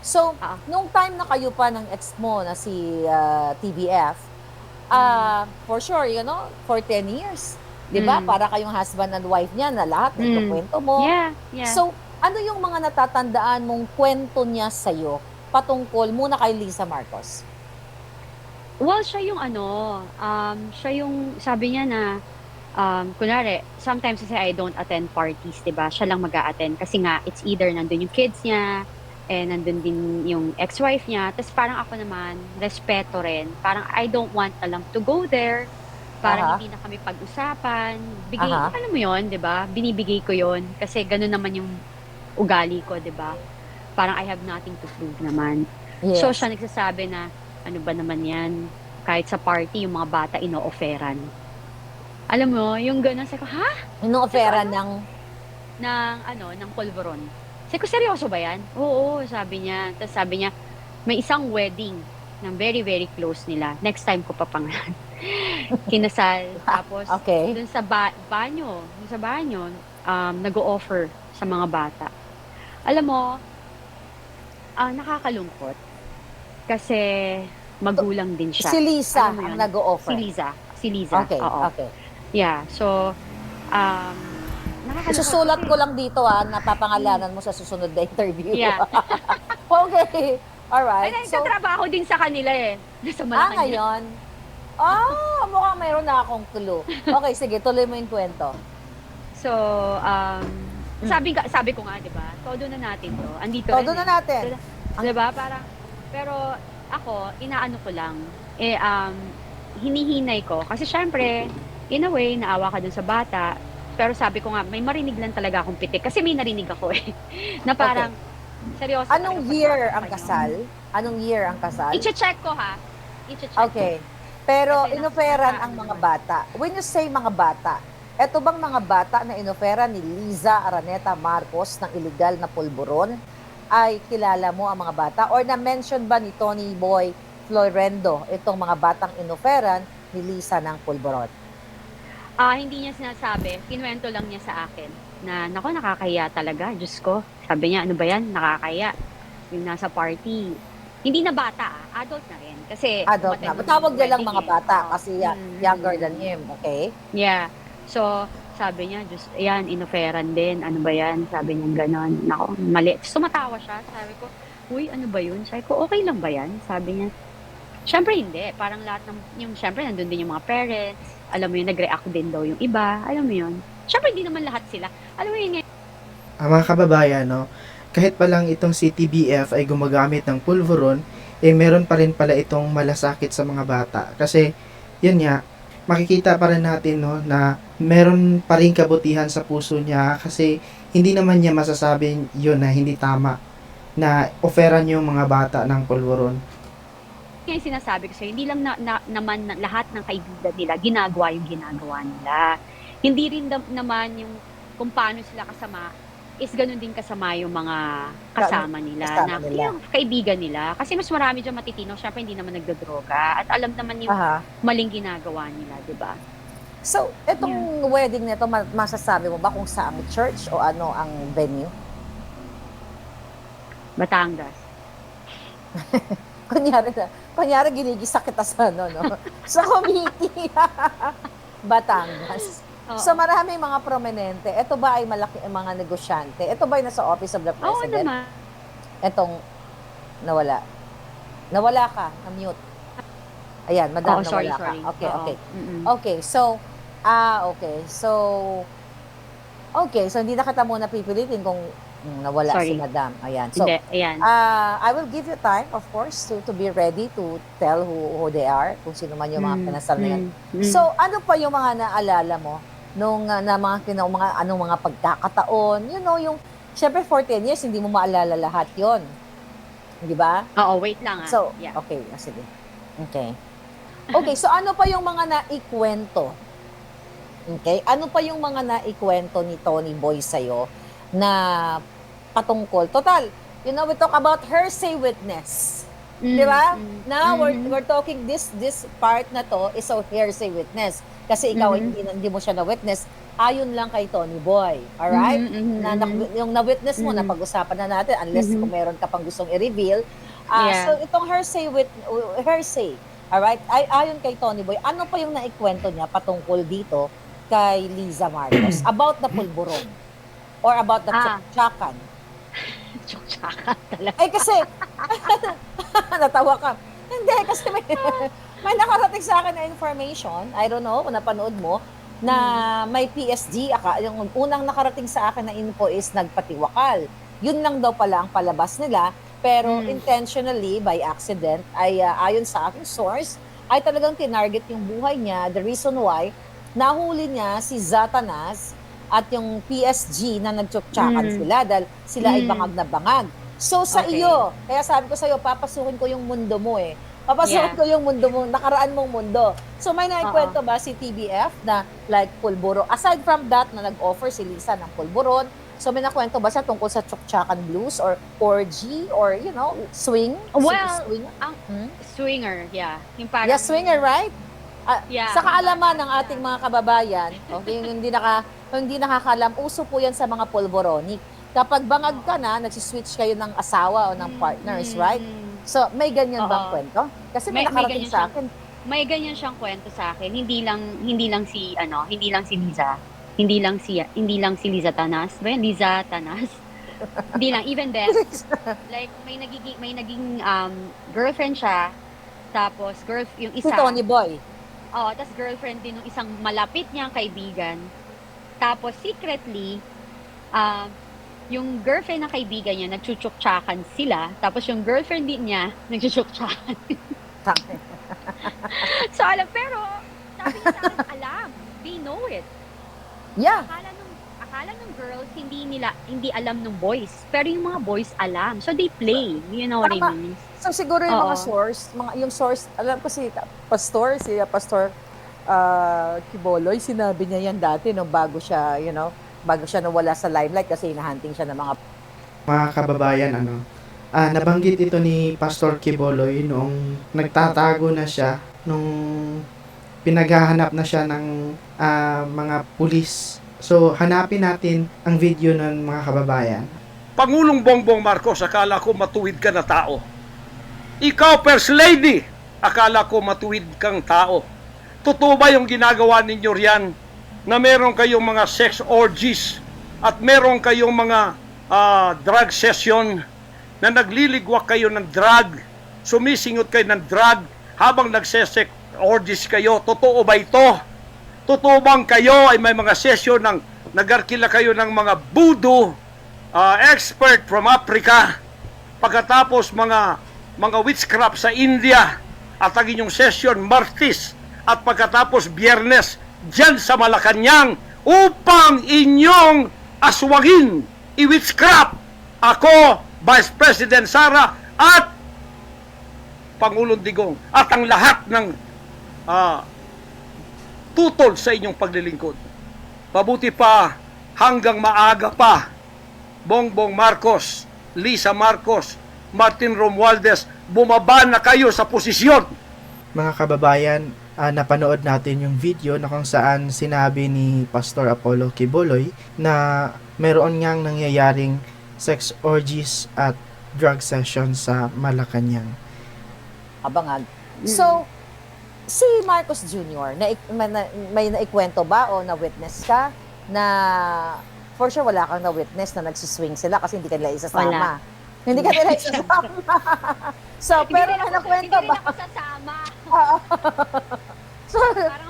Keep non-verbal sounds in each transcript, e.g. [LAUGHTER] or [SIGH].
So, Ah. nung time na kayo pa ng ex mo na si ah, TBF, ah, for sure, you know, for 10 years. Di ba? Mm. Para kayong husband and wife niya na lahat ng Mm. kwento mo. Yeah, yeah. So, ano yung mga natatandaan mong kwento niya sa'yo patungkol muna kay Lisa Marcos? Well, siya yung ano, um, siya yung sabi niya na, um, kunwari, sometimes kasi I don't attend parties, di ba? Siya lang mag attend kasi nga, it's either nandun yung kids niya, eh, nandun din yung ex-wife niya. Tapos parang ako naman, respeto rin. Parang I don't want na lang to go there. Parang Aha. hindi na kami pag-usapan. Bigay, Aha. alam mo yon di ba? Binibigay ko yon Kasi ganun naman yung ugali ko, di ba? Parang I have nothing to prove naman. Yes. So, siya nagsasabi na, ano ba naman yan? Kahit sa party, yung mga bata ino-offeran. Alam mo, yung gano'n, sabi ko, ha? Ino-offera Ano? ng... Ng, ano, ng polvoron. Sabi ko, seryoso ba yan? Oo, sabi niya. Tapos sabi niya, may isang wedding ng very, very close nila. Next time ko pa pangalan. [LAUGHS] Kinasal. [LAUGHS] Tapos, Okay. dun sa ba- banyo, dun sa banyo, um, nag-o-offer sa mga bata. Alam mo, ah, nakakalungkot. Kasi magulang din siya. Si Lisa ang nag-o-offer. Si Liza. Si Liza. Okay, Oo. okay. Yeah. So, um, nakakalungkot. Susulat kasi- ko lang dito ah, napapangalanan mo sa susunod na interview. Yeah. [LAUGHS] okay. Ay, Alright. So, nagtatrabaho din sa kanila eh. Sa ah, ngayon? Ah, mukhang mayroon na akong clue. Okay, sige, tuloy mo yung kwento. So, um, sabi, sabi ko nga, di ba? Todo na natin to. Andito rin doon eh. na natin. Di ba? Parang, pero ako, inaano ko lang, eh, um, hinihinay ko. Kasi syempre, in a way, naawa ka dun sa bata. Pero sabi ko nga, may marinig lang talaga akong pitik. Kasi may narinig ako eh. [LAUGHS] na parang, seryoso. Anong talaga year ang kasal? Anong year ang kasal? I-check ko ha. I-check ko. Okay. Pero Kasi inoferan ang mga bata. When you say mga bata, eto bang mga bata na inofera ni Liza Araneta Marcos ng illegal na pulburon ay kilala mo ang mga bata? Or na-mention ba ni Tony Boy Florendo itong mga batang inoferan ni Liza ng pulburon? Ah, hindi niya sinasabi. Kinuwento lang niya sa akin na, nako, nakakahiya talaga. Diyos ko. Sabi niya, ano ba yan? Nakakahiya. Yung nasa party. Hindi na bata, ah. adult na rin. Kasi, Adult na. Tawag niya lang mga eh. bata kasi ya- Mm. younger than him. Okay? Yeah. So, sabi niya, Diyos, yan, inoferan din. Ano ba yan? Sabi niya ganon. Nako, mali. Tapos tumatawa siya. Sabi ko, uy, ano ba yun? Sabi ko, okay lang ba yan? Sabi niya, syempre hindi. Parang lahat ng, yung, syempre, nandun din yung mga parents. Alam mo yun, nag-react din daw yung iba. Alam mo yun. Syempre, hindi naman lahat sila. Alam mo yun, Ah, mga kababayan, no, kahit pa lang itong si TBF ay gumagamit ng pulveron, eh meron pa rin pala itong malasakit sa mga bata. Kasi, yun nga, makikita pa rin natin, no, na meron pa rin kabutihan sa puso niya kasi hindi naman niya masasabi yun na hindi tama na oferan yung mga bata ng pulveron. Kaya yung sinasabi ko sa'yo, hindi lang na, na- naman na, lahat ng kaibigan nila ginagawa yung ginagawa nila. Hindi rin dam- naman yung kung paano sila kasama is ganun din kasama yung mga kasama nila kasama na nila. yung kaibigan nila. Kasi mas marami dyan matitino, syempre hindi naman nagdodroga at alam naman yung Aha. maling ginagawa nila, di ba? So, itong wedding nito, ma- masasabi mo ba kung saan church o ano ang venue? Batangas. [LAUGHS] Kunyari na, kunyari ginigisa kita sa ano, no? [LAUGHS] sa committee. [LAUGHS] Batangas. Oo. So maraming mga prominente. Ito ba ay malaki mga negosyante? Ito ba ay nasa office of the Oo president? naman. Etong nawala. Nawala ka, na-mute. Ayan, madam, Oo, sorry, nawala sorry. ka. Okay, Oo. okay. Mm-mm. Okay, so, ah, okay. So, okay, so hindi na kita muna pipilitin kung mm, nawala si Sorry. madam. Ayan. So, Hindi, ayan. Uh, I will give you time, of course, to to be ready to tell who, who they are, kung sino man yung mga Mm, kinasal na yan. mm, mm. So, ano pa yung mga naalala mo nung uh, na mga kina, mga anong mga pagkakataon, you know, yung syempre for 10 years hindi mo maalala lahat 'yon. Di ba? Oo, wait lang ah. So, yeah. okay, ah, sige. Okay. Okay, so ano pa yung mga naikwento? Okay? Ano pa yung mga naikwento ni Tony Boy sa'yo na patungkol? Total, you know, we talk about hearsay witness. Mm, Di ba? Now, we're, mm. we're talking this this part na to is a hearsay witness. kasi ikaw Mhm. hindi, hindi mo siya na-witness, ayon lang kay Tony Boy. Alright? Mhm, mhm, na, mhm. na- yung na-witness mo, Mhm. na pag-usapan na natin, unless Mhm. kung meron ka pang gustong i-reveal. Ah, Yeah. So, itong hearsay, with, hearsay, alright, ay, ayon kay Tony Boy, ano pa yung naikwento niya patungkol dito kay Liza Marcos about the pulburon or about the Ah. tsuktsakan? Tsuktsakan talaga. Eh kasi, [LAUGHS] natawa ka. Hindi, kasi may, [LAUGHS] may nakarating sa akin na information, I don't know kung napanood mo, na may PSG, aka, yung unang nakarating sa akin na info is nagpatiwakal. Yun lang daw pala ang palabas nila, pero Mm. intentionally, by accident, ay ah, ayon sa aking source, ay talagang tinarget yung buhay niya. The reason why, nahuli niya si Zatanas at yung PSG na nagtsuktsakan Mm. sila dahil sila ay Mm. bangag na bangag. So sa Okay. iyo, kaya sabi ko sa iyo, papasukin ko yung mundo mo eh. Papasukin Yeah. ko yung mundo mo, nakaraan mong mundo. So may naikwento ba si TBF na like pulburo? Aside from that na nag-offer si Lisa ng pulburon, so may nakwento ba siya tungkol sa Chuktsakan Blues or orgy or you know, swing? Well, swing? ang- Hmm? Swinger, yeah. Yung parang, Yeah, swinger, right? Ah, Yeah. Sa kaalaman ng ating mga kababayan, [LAUGHS] okay, yung hindi naka yung hindi nakakalam, uso po 'yan sa mga pulboronic. Kapag bangag ka na, nagsiswitch kayo ng asawa o ng partners, Mm, right? So, may ganyan bang Oo. kwento? Kasi may, May- may nakarating ganyan sa akin. May ganyan siyang kwento sa akin. Hindi lang hindi lang si ano, hindi lang si Liza. Hindi lang si hindi lang si Liza Tanas. Ba? Liza Tanas. [LAUGHS] hindi lang even then like may nagiging may naging um, girlfriend siya tapos girl yung Si isa Tony Boy. Oo, tapos girlfriend din ng isang malapit niyang kaibigan. Tapos secretly, um, yung girlfriend ng kaibigan niya, nagchuchuktsakan sila. Tapos yung girlfriend din niya, [LAUGHS] nagchuchuktsakan. [LAUGHS] so alam, pero sabi niya sa akin, alam. They know it. yeah. Akala nung, akala nung girls, hindi nila, hindi alam nung boys. Pero yung mga boys alam. So they play. You know what I Tama. mean? So siguro yung mga Oo. source, mga yung source, alam ko si Pastor, si Pastor uh, Kiboloy, sinabi niya yan dati nung bago siya, you know, bago siya nawala sa limelight kasi hinahunting siya ng mga mga kababayan, ano, ah, nabanggit ito ni Pastor Kiboloy noong nagtatago na siya, nung pinaghahanap na siya ng ah, mga pulis. So, hanapin natin ang video ng mga kababayan. Pangulong Bongbong Marcos, akala ko matuwid ka na tao. Ikaw, First Lady, akala ko matuwid kang tao. Totoo ba yung ginagawa ninyo riyan na meron kayong mga sex orgies at meron kayong mga ah, drug session na nagliligwak kayo ng drug, sumisingot kayo ng drug habang nagsesex orgies kayo. Totoo ba ito? Totoo bang kayo ay may mga session ng nagarkila kayo ng mga voodoo uh, expert from Africa pagkatapos mga mga witchcraft sa India at ang inyong session Martis at pagkatapos Biyernes dyan sa Malacanang upang inyong aswagin i-witchcraft ako Vice President Sara at Pangulong Digong at ang lahat ng ah, tutol sa inyong paglilingkod. Mabuti pa hanggang maaga pa Bongbong Marcos, Lisa Marcos, Martin Romualdez, bumaba na kayo sa posisyon. Mga kababayan, ah, napanood natin yung video na kung saan sinabi ni Pastor Apollo Kiboloy na meron ngang nangyayaring sex orgies at drug sessions sa Malacanang. abangag. So, si Marcos Jr., na, may, na- may naikwento ba o na-witness ka na for sure wala kang na-witness na nagsiswing sila kasi hindi ka nila isasama. Wala. Hindi ka nila isasama. [LAUGHS] so, Hindi pero ako- nakwento Hindi ba? rin ako sasama. [LAUGHS] so,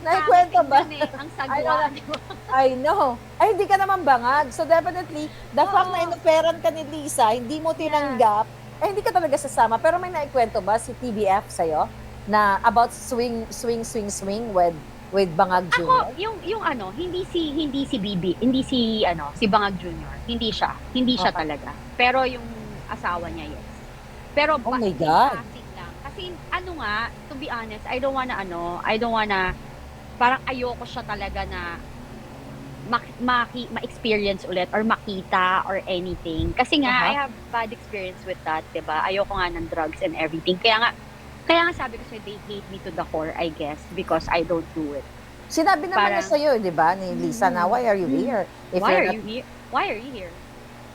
naikwento ba? eh, ang sagwa. Di ba? I know. Ay, hindi ka naman bangag. So, definitely, the Oo. fact na inoperan ka ni Lisa, hindi mo tinanggap, eh, hindi ka talaga sasama. Pero may naikwento ba si TBF sa'yo na about swing, swing, swing, swing with with Bangag Jr.? Ako, yung yung ano, hindi si hindi si Bibi, hindi si ano, si Bangag Jr. Hindi siya. Hindi siya Okay. talaga. Pero yung asawa niya, yes. Pero Oh my God. lang. Kasi ano nga, to be honest, I don't wanna ano, I don't wanna parang ayoko siya talaga na mak- maki, ma-experience ulit or makita or anything. Kasi nga, Aha. I have bad experience with that, 'di ba? Ayoko nga ng drugs and everything. Kaya nga, kaya nga sabi ko sa'yo, they hate me to the core, I guess, because I don't do it. Sinabi naman Parang- sa'yo, di ba, ni Lisa, na why are you Mm. here? If Why are not- you here? Why are you here?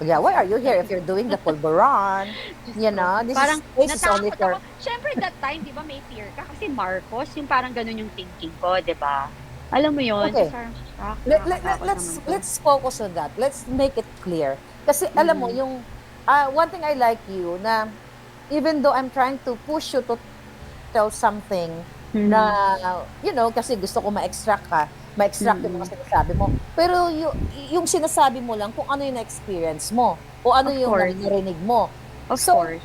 Yeah, why are you here if you're doing the? Diyos [LAUGHS] You know, this parang is, this is only for... ako. Siyempre, that time, di ba, may fear ka. Kasi Marcos, yung parang ganun yung thinking ko, di ba? Alam mo yun? Okay. Parang, shock, Let, let, let, let's let's focus on that. Let's make it clear. Kasi alam mo Mhm. yung ah, one thing I like you na even though I'm trying to push you to tell something Mhm. na you know kasi gusto ko ma-extract ka, ma-extract yung mga sinasabi mo. Pero yung, yung sinasabi mo lang kung ano yung na-experience mo o ano Of yung course. narinig mo. Of so, course.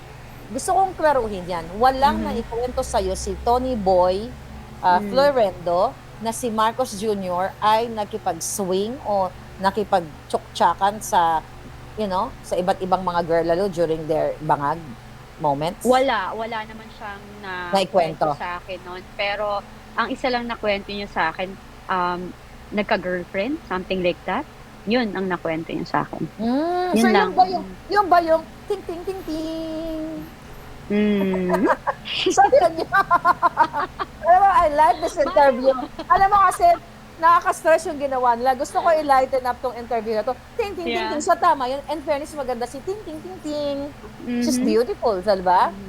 Gusto kong klaruhin yan. Walang Mhm. naikwento sa'yo si Tony Boy uh, Mhm. Florendo na si Marcos Jr. ay nakipag-swing o nakipag-tsuktsakan sa, you know, sa iba't ibang mga girl lalo during their bangag moments? Wala, wala naman siyang na Naikwento. kwento sa akin noon. Pero, ang isa lang na kwento niya sa akin, um, nagka-girlfriend, something like that. Yun ang nakwento niya sa akin. Mm, Yun so lang. yung ba yung, yung ba yung ting ting ting ting? [LAUGHS] Mm. Yun yun. [LAUGHS] Alam mo, I like this interview. Alam mo kasi, nakaka-stress yung ginawa nila. Gusto ko i-lighten up tong interview na to. Ting, ting, ting, Yeah. ting. So tama yun. And fairness, maganda si ting, ting, ting, ting. She's Mhm. beautiful, di ba? Mhm.